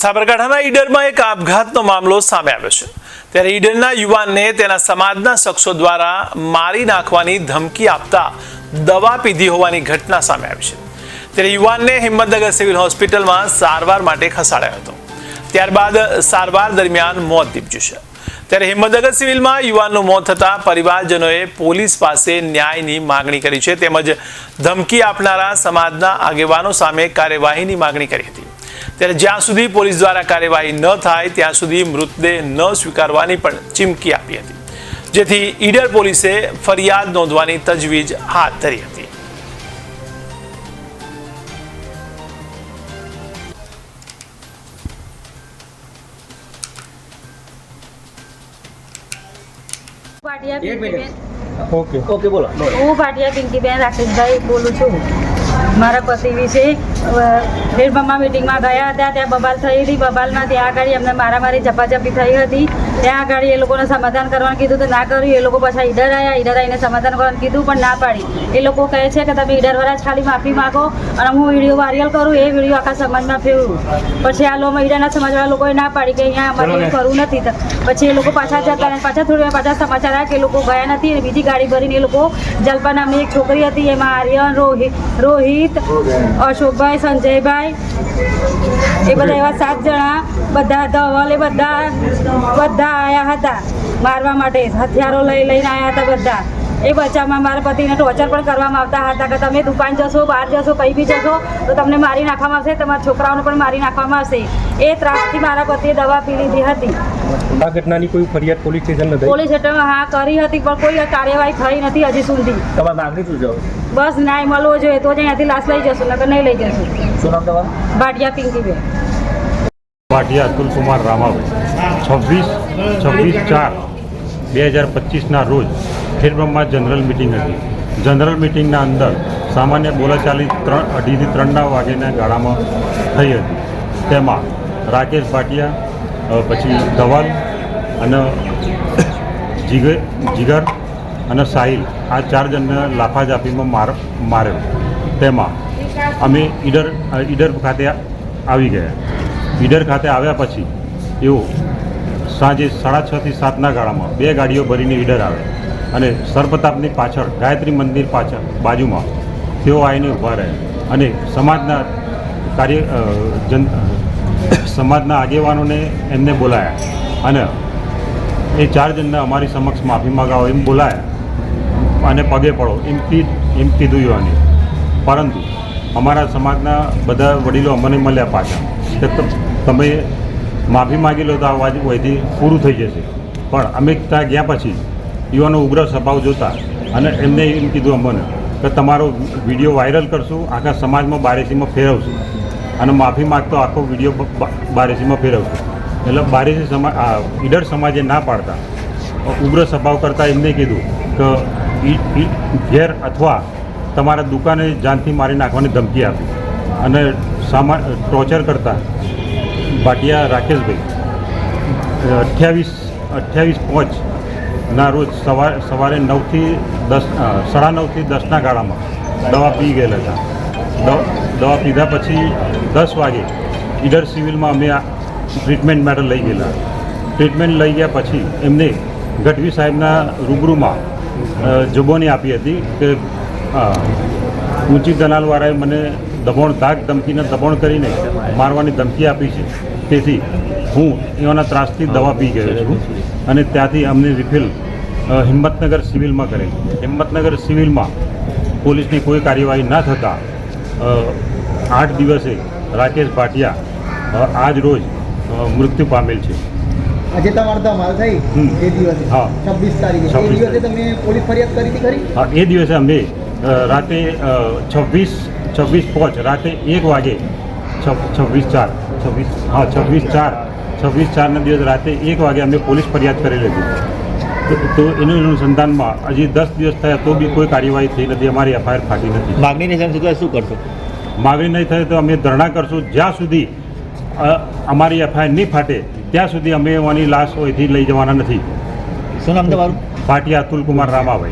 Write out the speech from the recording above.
સાબરકાંઠાના ઈડરમાં એક આપઘાતનો મામલો સામે આવ્યો છે. ત્યારે ઈડરના યુવાનને તેના સમાજના શખ્સો દ્વારા મારી નાખવાની ધમકી આપતા દવા પીધી હોવાની ઘટના સામે આવી છે. ત્યારે યુવાનને હિંમતનગર સિવિલ હોસ્પિટલમાં સારવાર માટે ખસાડાયો હતો. ત્યારબાદ સારવાર દરમિયાન મોત નીપજ્યું છે. ત્યારે હિંમતનગર સિવિલમાં યુવાનનું મોત થતાં પરિવારજનોએ પોલીસ પાસે ન્યાયની માગણી કરી છે, તેમજ ધમકી આપનારા સમાજના આગેવાનો સામે કાર્યવાહીની માગણી કરી હતી. ત્યારે જ્યાં સુધી પોલીસ દ્વારા કાર્યવાહી ન થાય ત્યાં સુધી મૃતદેહ ન સ્વીકારવાની પણ ચીમકી આપી હતી. જેથી ઈડર પોલીસે ફરિયાદ નોંધવાની તજવીજ હાથ ધરી હતી. ઓકે. ઓકે બોલો. હું ભાટિયા પિંકીબેન રાકેશભાઈ બોલું છું. મારા પતિ વિશે ફેરબમા મિટિંગમાં ગયા હતા, ત્યાં બબાલ થઈ હતી બબાલમાં ત્યાં આગળ એમને મારામારી ઝપાઝપી થઈ હતી. ત્યાં આગળ એ લોકોને સમાધાન કરવાનું કીધું તો ના કર્યું, એ લોકો પાછા ઈડર આવ્યા ઈડર આવીને સમાધાન કરવાનું કીધું, પણ ના પાડી. એ લોકો કહે છે કે તમે ઈડરવાળા જ ખાલી માફી માગો અને હું વીડિયો વાયરલ કરું, એ વીડિયો આખા સમાજમાં ફેરવું. પછી આ લોકો ઈડરના સમાજવાળા લોકોએ ના પાડી કે અહીંયા અમારે કરવું નથી. પછી એ લોકો પાછા જતા અને પાછા થોડી પાછા સમાચાર આવ્યા કે લોકો ગયા નથી અને બીજી ગાડી ભરીને એ લોકો જલ્પા નામની એક છોકરી હતી, એમાં આર્યન રોહિત રોહિત અશોકભાઈ સંજયભાઈ એ બધા એવા સાત જણા બધા ધવલ એ બધા બધા આવ્યા હતા મારવા માટે. હથિયારો લઈ લઈને આવ્યા હતા બધા. એ બચ્ચામાં મારા પતિને ટોર્ચર પણ કરવામાં આવતા હતા કે તમે દુકાન જશો બહાર જશો કંઈ બી જશો તો તમને મારી નાખવામાં આવશે તમારા છોકરાઓને પણ મારી નાખવામાં આવશે. એ ત્રાસથી મારા પતિએ દવા પી લીધી હતી. આ ઘટનાની કોઈ ફરિયાદ પોલીસ સ્ટેશન નથી પોલીસ સ્ટેશન હા કરી હતી પણ કોઈ કાર્યવાહી થઈ નથી હજી સુધી. તમારી માંગણી શું છે? બસ ન્યાય મળવો જોઈએ તો જ અહીંયાથી લાશ લઈ જશું નકર નહીં લઈ જશું. શું નામ તમારું? ભાટિયા પિંકીબેન. ભાટિયા અતુલ કુમાર રામાભાઈ. છવ્વીસ છવ્વીસ ચાર બે હજાર પચીસના રોજ ખેડબ્રહ્મા જનરલ મિટિંગ હતી. જનરલ મિટિંગના અંદર સામાન્ય બોલાચાલી ત્રણ અઢીથી ત્રણના વાગ્યાના ગાળામાં થઈ હતી. તેમાં રાકેશ ભાટિયા પછી ધવલ અને જીગર જીગર અને સાહિલ આ ચાર જણને લાફાઝાપીમાં માર માર્યો. તેમાં અમે ઈડર ઈડર ખાતે આવી ગયા. ઈડર ખાતે આવ્યા પછી એવો સાંજે સાડા છથી સાતના ગાળામાં બે ગાડીઓ ભરીને ઈડર આવે. અને સરપ્રતાપની પાછળ, ગાયત્રી મંદિર પાછળ, બાજુમાં તેઓ આવીને ઊભા રહે. અને સમાજના કાર્ય જન, સમાજના આગેવાનોને એમને બોલાયા અને એ ચાર જણને અમારી સમક્ષ માફી માગાવો એમ બોલાયા અને પગે પડો એમ એમ કીધું યુવાને. પરંતુ અમારા સમાજના બધા વડીલો અમને મળ્યા પાછા કે તમે માફી માગી લો તો આ વાત વહીથી પૂરું થઈ જશે. પણ અમે ત્યાં ગયા પછી યુવાનો ઉગ્ર સ્વભાવ જોતા અને એમને એમ કીધું અમને કે તમારો વીડિયો વાયરલ કરશું, આખા સમાજમાં બારેસીમાં ફેરવશું. અને માફી માગતો આખો વીડિયો બારેસીમાં ફેરવશું. એટલે બારેસી સમાજ ઈડર સમાજે ના પાડતા. ઉગ્ર સ્વભાવ કરતાં એમને કીધું કે ઘેર અથવા તમારા દુકાને જાનથી મારી નાખવાની ધમકી આપી. અને સામા, ટોર્ચર કરતા ભાટિયા રાકેશભાઈ. અઠ્યાવીસ અઠ્યાવીસ પાંચ ના, રોજ સવારે સવારે નવથી દસ સાડા નવથી દસના ગાળામાં દવા પી ગયેલા હતા. દવા પીધા પછી દસ વાગે ઈડર સિવિલમાં અમે આ ટ્રીટમેન્ટ માટે લઈ ગયેલા. ટ્રીટમેન્ટ લઈ ગયા પછી એમને ગઢવી સાહેબના રૂબરૂમાં જુબાની આપી હતી કે ઊંચી દલાલવાળાએ મને દબાણ દાગ ધમકીને દબાણ કરીને મારવાની ધમકી આપી છે. તેથી હું એવાના ત્રાસથી દવા પી ગયો છું. અને ત્યાંથી અમને રિફિલ હિંમતનગર સિવિલમાં કરેલ. હિંમતનગર સિવિલમાં પોલીસની કોઈ કાર્યવાહી ન થતાં આઠ દિવસે રાકેશ ભાટિયા આજ રોજ મૃત્યુ પામેલ છે. આજે તમારે ધમાલ થઈ હમ. એ દિવસે. હા. છવ્વીસ તારીખે. એ દિવસે તમે પોલીસ ફરિયાદ કરી હતી ખરી? હા, એ દિવસે અમે રાતે છવ્વીસ છવ્વીસ પાંચ રાતે એક વાગે છવ્વીસ ચાર છવ્વીસ હા છવ્વીસ ચાર છવ્વીસ ચારના દિવસ રાતે એક વાગે અમે પોલીસ ફરિયાદ કરેલી હતી તો- એનું અનુસંધાનમાં હજી દસ દિવસ થયા તો બી કોઈ કાર્યવાહી થઈ નથી અમારી એફઆઈઆર ફાટી નથી. માગણી નહીં થાય શું કરશો? માગણી નહીં થાય તો અમે ધરણા કરશું. જ્યાં સુધી અમારી એફઆઈઆર નહીં ફાટે ત્યાં સુધી અમે એની લાશ અહીંથી લઈ જવાના નથી. શું નામ તમારું? ભાટિયા અતુલ કુમાર રામાભાઈ.